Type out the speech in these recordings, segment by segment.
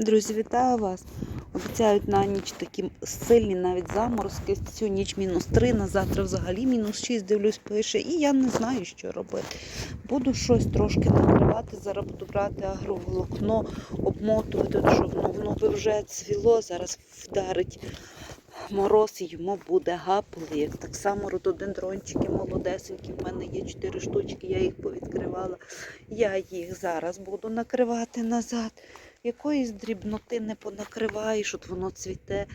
Друзі, вітаю вас! Обіцяють на ніч такі сильні навіть заморозки. Цю ніч мінус 3, на завтра взагалі мінус 6, дивлюсь, пише. І я не знаю, що робити. Буду щось трошки накривати, зараз буду брати агроволокно, обмотувати, щоб ну, воно би вже цвіло, зараз вдарить мороз і йому буде гаплик. Так само рододендрончики молодесенькі. В мене є 4 штучки, я їх повідкривала. Я їх зараз буду накривати назад. Якоїсь дрібноти не понакриваєш, от воно цвіте.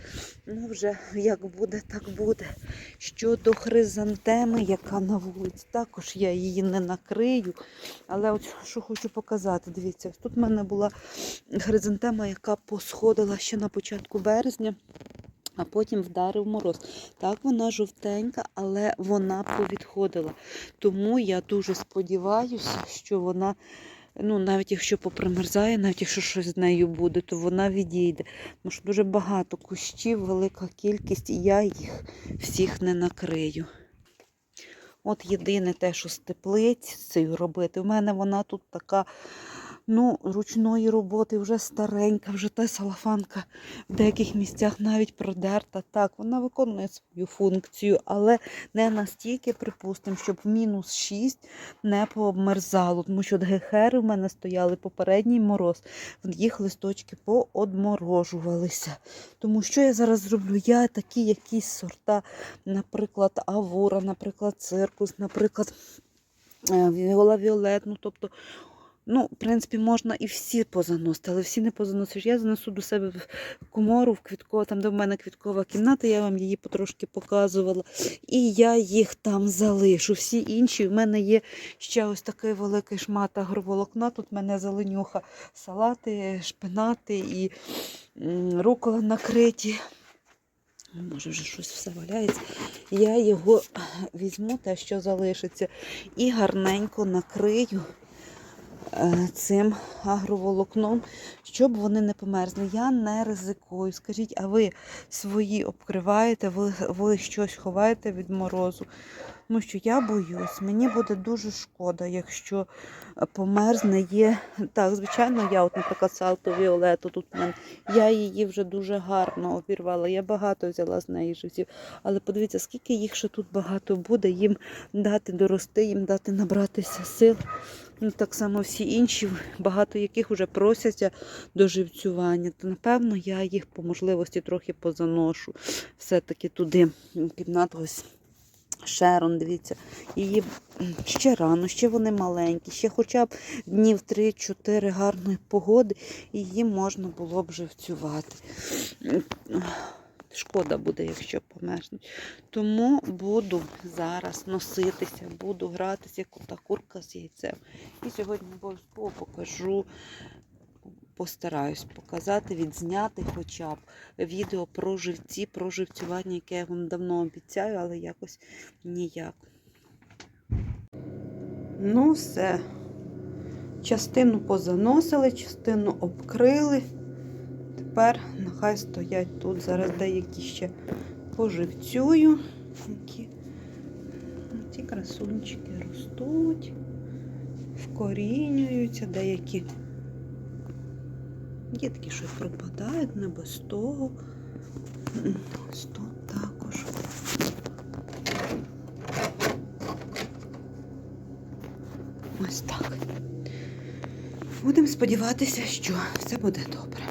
Ну, вже як буде, так буде. Щодо хризантеми, яка на вулиці, також я її не накрию. Але от що хочу показати, дивіться, тут в мене була хризантема, яка посходила ще на початку березня. А потім вдарив мороз. Так, вона жовтенька, але вона повідходила. Тому я дуже сподіваюся, що вона, ну навіть якщо попримерзає, навіть якщо щось з нею буде, то вона відійде. Тому що дуже багато кущів, велика кількість, і я їх всіх не накрию. От єдине те, що з теплицею робити. У мене вона тут така. Ну, ручної роботи вже старенька, вже та салафанка в деяких місцях навіть продерта. Так, вона виконує свою функцію, але не настільки, припустимо, щоб в мінус 6 не пообмерзало. Тому що гехери в мене стояли попередній мороз, їх листочки поодморожувалися. Тому що я зараз зроблю? Я такі якісь сорта, наприклад, авура, наприклад, циркус, наприклад, е, віола віолетну, тобто Ну, в принципі, можна і всі позаносити, але всі не позаносиш. Я занесу до себе в комору, в квітко, там, де в мене квіткова кімната, я вам її потрошки показувала. І я їх там залишу. Всі інші в мене є ще ось такий великий шмат агроволокна. Тут в мене зеленюха, салати, шпинати і рукола накриті. Може, вже щось все валяється. Я його візьму, те, що залишиться, і гарненько накрию цим агроволокном, щоб вони не померзли. Я не ризикую. Скажіть, а ви свої обкриваєте, ви, ви щось ховаєте від морозу? Тому що я боюсь, мені буде дуже шкода, якщо е, померзне є. Так, звичайно, я, от, наприклад, салто Віолету тут в я її вже дуже гарно обірвала. Я багато взяла з неї живців. Але подивіться, скільки їх ще тут багато буде, їм дати дорости, їм дати набратися сил. Ну, так само всі інші, багато яких вже просяться до живцювання. То напевно я їх по можливості трохи позаношу. Все-таки туди, в ось. Шерон, дивіться, її ще рано, ще вони маленькі, ще хоча б днів 3-4 гарної погоди, і її можна було б живцювати. Шкода буде, якщо померзнуть. Тому буду зараз носитися, буду гратися, як та курка з яйцем. І сьогодні обов'язково покажу, постараюсь показати, відзняти хоча б відео про живці, про живцювання, яке я вам давно обіцяю, але якось ніяк. Ну, все. Частину позаносили, частину обкрили. Тепер нехай стоять тут. Зараз деякі ще поживцюю. Які ці красунчики ростуть, вкорінюються, деякі є такі, що й пропадають, не без того. Ось тут також. Ось так. Будемо сподіватися, що все буде добре.